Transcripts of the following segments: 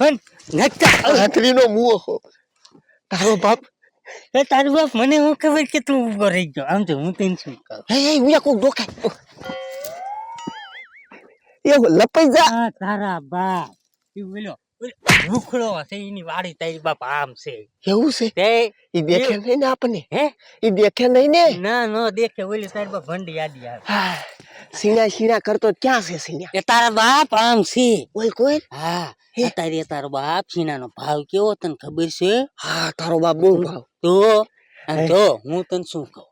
પણ નકટા હાથરીનો તારો બાપ એ તારું બાપ મને હું ખબર કે તું ઊભો રહી ગયો આમ તો હું તને હે હે ઉયા કોક ડોકાય લપાઈ જા તારા બાપ. એ બોલો. રૂખડો હશે એની વાડી તારી બાપ આમ છે. એવું છે? તે ઈ દેખે નહીં ને આપણને? હે? ઈ દેખે નહીં ને? ના નો દેખે ઓલી તારી બાપ ભંડી આડી આવે. સીના સીણા કરતો ક્યાં છે સીના એ તારા બાપ આમ છે. ઓય કોઈ હા? અત્યારે તારો બાપ છીનાનો ભાવ કેવો તને ખબર છે? હા તારો બાપ બહુ ભાવ. તો તો હું? તને શું કહું?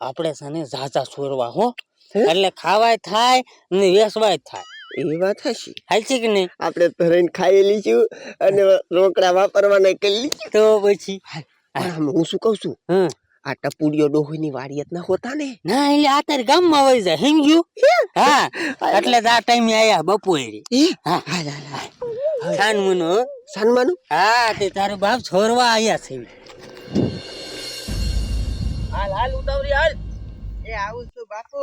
આપણે સને ઝાઝા છોડવા હો? એટલે ખાવાય થાય ને વેસવાય થાય. એ વાત હશે. હાલ છે કે નહીં? આપણે ધરીને ખાઈ લીધું અને રોકડા વાપરવાના કરી લીધું. તો પછી? હું શું કહું છું? આ ટપુડીઓ ડોહીની વાડિયત ના હોતા ને? ના એટલે આ તારે ગામમાં વહી જાય સમજ્યું? હા? એટલે આ ટાઈમે આયા બપોરે. એ હા. હાલ હાલ હાલ. હા. તે તારો બાપ છોરવા આયા છે. હાલ હાલ ઉતાવરી હાલ. એ આવું છું બાપુ.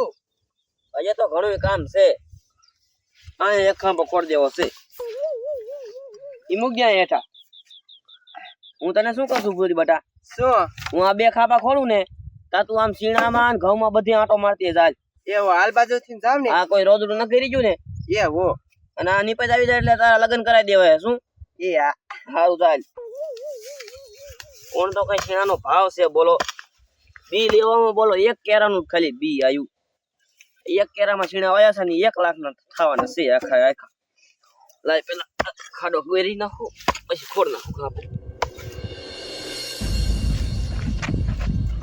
હજે તો ઘણું કામ છે. આ એક ખાંભો ખોડ દેવો છે. ઈ મૂક ગયા હેઠા. હું તને શું કહું છું ભૂરી બટા? શું? હું આ બે ખાપા ખોલું ને તા તું આમ સીણામાં ને ઘઉંમાં બધી આંટો મારતી જાય. એવો હાલ બાજુ થી જાવ ને. આ કોઈ રોદડું ન કરી ગયું ને? એ હો. અને આ નીપજ આવી જાય એટલે તારા લગ્ન કરાવી દેવાય શું? એ હા સારું ચાલ. કોણ તો કઈ શીણાનો ભાવ છે બોલો. બી લેવામાં બોલો એક કેરાનું ખાલી બી આવ્યું એક કેરામાં છીણા વાયા છે ને એક લાખ ના થવાના છે આખા આખા. લાય પેલા ખાડો વેરી નાખો પછી ખોડ નાખો ખાપો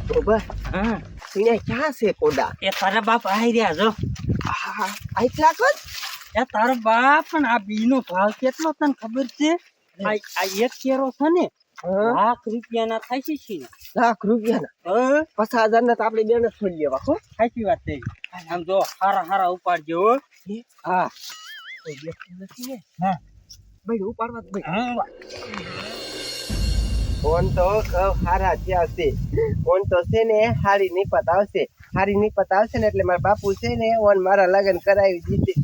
બાબા હા. છીણા ક્યાં છે કોડા એ તારા બાપ આવી રહ્યા જો. આઈ આટલા કર એ તારો બાપ પણ આ બીનો ભાવ કેટલો તને ખબર છે? આ એક કેરો છે ને લાખ રૂપિયાના થાય છે લાખ રૂપિયાના? પચાસ હજાર ના તો આપણે બેને છોડી લેવા હો. સાચી વાત છે. આમ જો હારા હારા ઉપાડજો હો. હા? કોઈ બેઠું નથી ને? હા. ભાઈ ઉપાડવા ભાઈ. હા. ફોન તો હારા થયા છે ફોન તો છે ને હારી નહીં આવશે. હારી નહીં પતાવશે ને એટલે મારા બાપુ છે ને ઓન મારા લગ્ન કરાવી દીધી.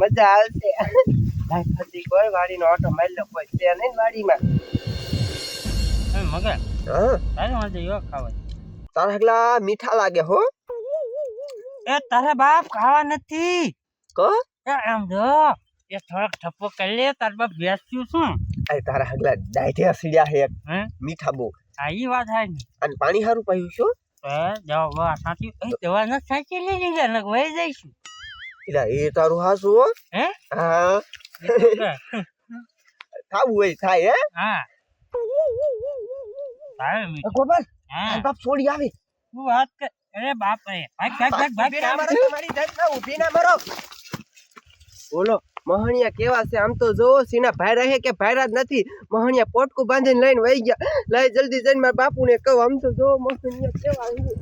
મજા આવશે. લાય ફરતી કોઈ વાડીનો ઓટો મારી લો કોઈ છે નહીં ને વાડીમાં મગર? હા. તારે માટે યો ખાવા. તારા હગલા મીઠા લાગે હો. એ તારે બાપ ખાવા નથી. કો? આમ જો એ થોડોક ઠપ્પો કરી લે તાર બાપ બેસ્યું શું? અરે તારા હગલા ડાયઠે સીડ્યા હે મીઠા બો આ ઈ વાત હે અને પાણી સારું પાયું શું એ જાઓ વા સાચી એ દવા ન સાચી લઈ લીધા ન વહી જઈશું. ઇલા એ તારું હાસુ હો. હે? હા. થાવું હોય થાય હે? હા. તારે મી- ગોપાલ હા. બાપ છોડી આવે. હું વાત કર અરે બાપ રે ભાગ ભાગ ભાગ ભાગ ઊભી ના મારો, તમારી જાતના ઊભી ના મારો. બોલો મહણિયા કેવા છે આમ તો જો સીના ભાઈ રહે કે ભાઈરા જ નથી મહણિયા પોટકું બાંધીને લઈને વહી ગયા લઈ જલ્દી જઈને મારા બાપુને કહું આમ તો જો મહણિયા કેવા છે.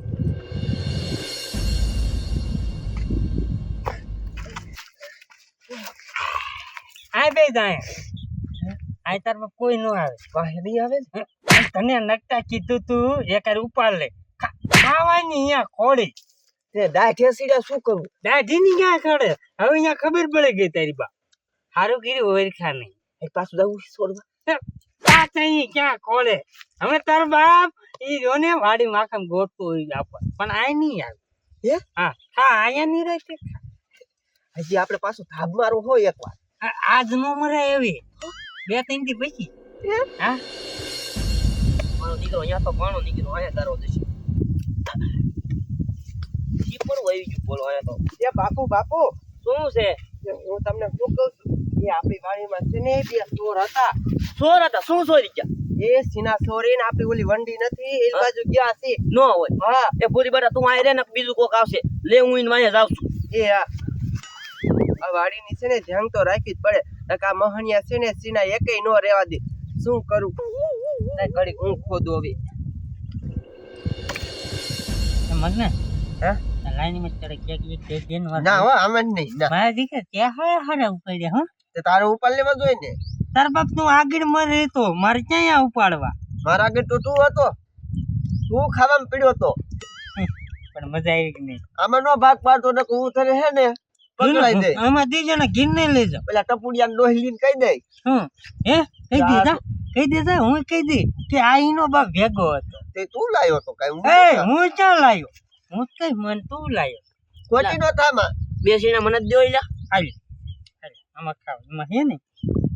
આ બે જાય આ તાર બાપ કોઈ ન આવે વાહે નહીં આવે ને? હે? તને નકટા કીધું તું એક વાર ઉપાડ લે ખા- ખાવાની અહીંયા ખોડી તે દાઢે સીડા શું કરવું? દાઢી ની ક્યાં ખડે હવે અહીંયા ખબર પડે ગઈ તારી બા. હારું કર્યું ઓરખા નહીં. એ પાછું જવું છોડવા અહીં ક્યાં ખોળે? હવે તાર બાપ ઈ વાડી માખમ ગોતતો હોય આપણ. પણ આ નહીં આવે. હે? હા હા અહીંયા નહીં રહે હજી આપણે પાછું ધાબ મારવું હોય એકવાર. આ- આજ નો મરે એવી. બે ત્રણથી પછી. હા? મારો દીકરો અહીંયા તો ઘણો નીકળ્યો અહીંયા તારો જશે પણ વહી ગયું બોલો તો. એ બાપુ બાપુ. શું છે? હું તમને શું કહું છું? એ આપણી વાણીમાં છે ને બે ચોર હતા. ચોર હતા? શું ચોરી ગયા એ સીના ચોરી ને આપણી ઓલી વંડી નથી એ. બાજુ ગયા છે. ન હોય. હા. એ પૂરી બેટા તું આય રે ને બીજું કોક આવશે. લે હું ઈને અહીંયા જાઉં છું. એ હા. આ વાડીની છે ને ધ્યાન તો રાખવી જ પડે. નકા મહણિયા છે ને સીના એકેય નો રહેવા દે. શું કરું? ઘડીક હું ખોદું હવે. મગને? હે? લાઈનમાં ચડે ક્યાંક એક બે બેન વાર ના હો આમ નહીં. ના. મારા દીકરા ત્યાં હારા હારા ઉપાડ્યા હો. તે તારે ઉપર લેવા જોઈએ ને તાર બાપ તું આગળ મરે તો મારે ક્યાં અહીંયા ઉપાડવા? મારા આગળ તો તું હતો. તું ખાવામાં પીડ્યો હતો. પણ મજા આવી કે નહીં? આમાં નો ભાગ પાડતો ને હું તને હે ને પકડાઈ દે. આમાં દી જણા ગીર ને લઈ પેલા ટપુડિયા ડોહી લઈને કહી દે. હમ હે કહી દીધા? કહી દીધા હું કહી દી કે આ ઈનો બાપ ભેગો હતો. તે તું લાયો તો કઈ? હું એ હું ક્યાં લાયો? હું તો મન તું લાયો. કોટી નો થામા બે સીણા મને જ દો ઈલા? હાલી. હાલી આમાં ખાવ. એમાં હે ને?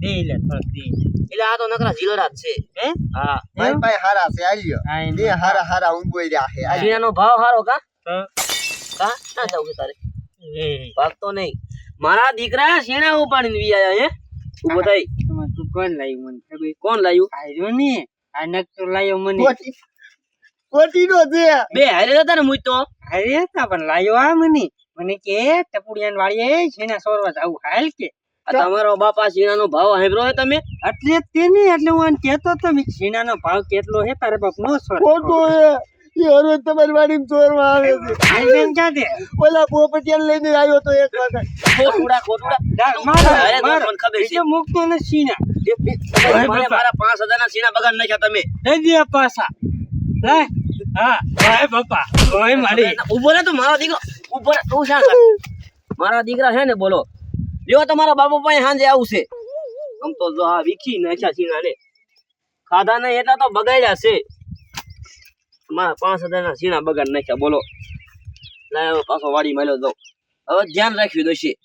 દે લે થોડક દે. એટલે આ તો નકરા જીલડા છે. હે? હા. ભાઈ ભાઈ હારા છે આલ્યો. બે હારા હારા ઊંઘોઈ રહ્યા છે આલ્યો. સીણાનો ભાવ હારો કા? તો? કા? ના જાવ તારે? એ. ભાગતો નહીં. મારા દીકરા શેણા ઉપાડીને વી આયા હે? ઊભો થઈ. તું કોણ લાયું મને? ખબર કોણ લાયું? આર્યો ને. આ નક તો લાયો મને. ખોટી નો છે. બે હારે હતા ને મુઈ તો? હારે હતા પણ લાયો આ મને. મને કે ટપુડિયાન વાળીએ છેના સોરવા જાવું હાલ કે. તમારો બાપા સીણાનો ભાવ હેબરો હે તમે? એટલે જ તે નહીં એટલે હું કેતો તો મેં ભાવ કેટલો હે તારે બાપ નો સોર ખોટો હે આવે છે. ઓલા પોપટિયા લઈને આવ્યો તો એક વખત મારો હારે તો મારો મને ખબર છે. બીજો મૂકતો ને સીના. મારા પાંચ હજાર ના સીણા બગાડ નાખ્યા તમે. દઈ દે પાછા લાય હા ભાઈ બાપા ભાઈ મારી. ઊભો રે તું મારો દીકરો ઊભો રે તું શા મારા દીકરા છે ને બોલો. લ્યો તમારા બાપુ પાસે સાંજે આવશે. આમ તો જો આ વિખી નાખ્યા સીના ને ખાધા નહીં એટલા તો બગાડ્યા છે. મારા પાંચ હજારના સીણા બગાડ નાખ્યા, બોલો. લાય, પાછો વાડી મળ્યો તો હવે ધ્યાન રાખ્યું દોશી